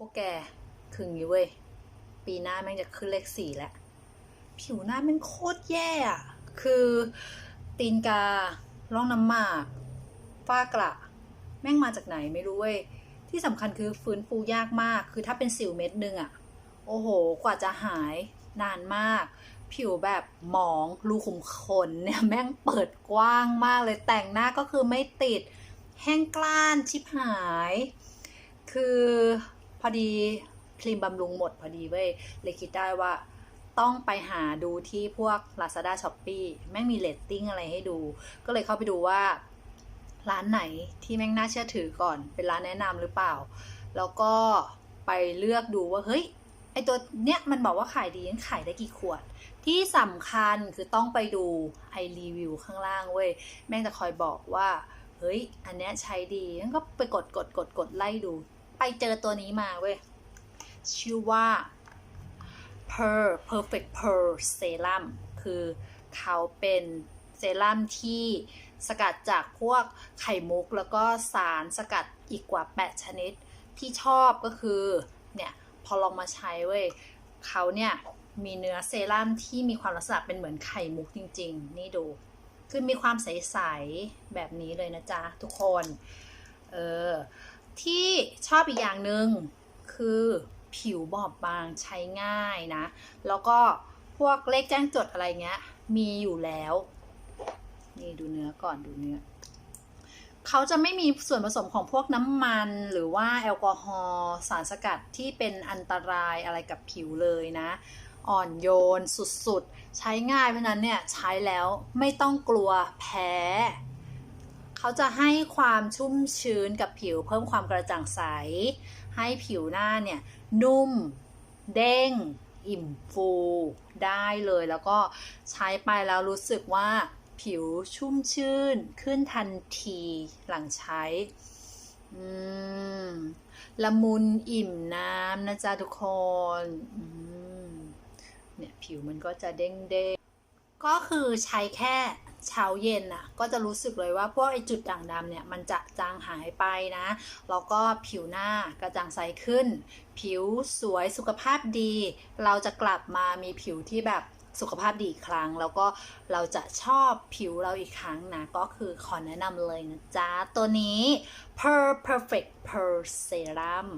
พวกแกคืออย่างนี้เว้ย ปีหน้าแม่งจะขึ้นเลขสี่แล้ว ผิวหน้าแม่งโคตรแย่อะคือตีนการ่องน้ำหมาก ฝ้ากระ แม่งมาจากไหนไม่รู้เว้ย ที่สำคัญคือฟื้นฟูยากมาก คือถ้าเป็นสิวเม็ดหนึงอะโอ้โห กว่าจะหายนานมาก ผิวแบบหมองรูขุมขนเนี่ยแม่งเปิดกว้างมากเลยแต่งหน้าก็คือไม่ติดแห้งกล้านชิบหาย คือ พอดีครีมบำรุงหมดพอดีเว้ยเลยคิดได้ว่าต้องไปหาดูที่พวก Lazada s h o p e e แม่งมีเลตติ้งอะไรให้ดู ก็เลยเข้าไปดูว่าร้านไหนที่แม่งน่าเชื่อถือก่อน เป็นร้านแนะนำหรือเปล่า แล้วก็ไปเลือกดูว่าเฮ้ยไอตัวเนี้ยมันบอกว่าขายดีงั้นขายได้กี่ขวด ที่สำคัญคือต้องไปดูไอรีวิวข้างล่างเว้ยแม่งจะคอยบอกว่าเฮ้ยอันเนี้ยใช้ดีงั้นก็ไปกดกดกดกดไล่ดู ไปเจอตัวนี้มาเว้ย ชื่อว่า per Perfect Pearl Serum คือเขาเป็นเซรั่มที่สกัดจากพวกไข่มุก แล้วก็สารสกัดอีกกว่า 8 ชนิดที่ชอบก็คือ เนี่ย พอลองมาใช้เว้ยเขาเนี่ย มีเนื้อเซรั่มที่มีความลักษณะเป็นเหมือนไข่มุกจริง ๆ นี่ดู คือมีความใส ๆ แบบนี้เลยนะจ๊ะ ทุกคน เออ ที่ชอบอีกอย่างหนึ่งคือผิวบอบบางใช้ง่ายนะ แล้วก็พวกเลขแจ้งจดอะไรเงี้ย มีอยู่แล้ว นี่ดูเนื้อก่อนดูเนื้อเขาจะไม่มีส่วนผสมของพวกน้ำมันหรือว่าแอลกอฮอล์สารสกัดที่เป็นอันตรายอะไรกับผิวเลยนะ อ่อนโยนสุดๆ ใช้ง่ายเพราะนั้นเนี่ย ใช้แล้วไม่ต้องกลัวแพ้ เขาจะให้ความชุ่มชื้นกับผิวเพิ่มความกระจ่างใส ให้ผิวหน้าเนี่ยนุ่ม เด้ง อิ่มฟูได้เลย แล้วก็ใช้ไปแล้วรู้สึกว่าผิวชุ่มชื่นขึ้นทันทีหลังใช้อืมละมุนอิ่มน้ำนะจ๊ะทุกคนเนี่ยผิวมันก็จะเด้งเด้ง ก็คือใช้แค่เช้าเย็นน่ะก็จะรู้สึกเลยว่าพวกไอจุดด่างดำเนี่ยมันจะจางหายไปนะ แล้วก็ผิวหน้ากระจ่างใสขึ้น ผิวสวยสุขภาพดี เราจะกลับมามีผิวที่แบบสุขภาพดีอีกครั้ง แล้วก็เราจะชอบผิวเราอีกครั้งนะ ก็คือขอแนะนำเลยนะจ๊ะ ตัวนี้ Per Perfect Per Serum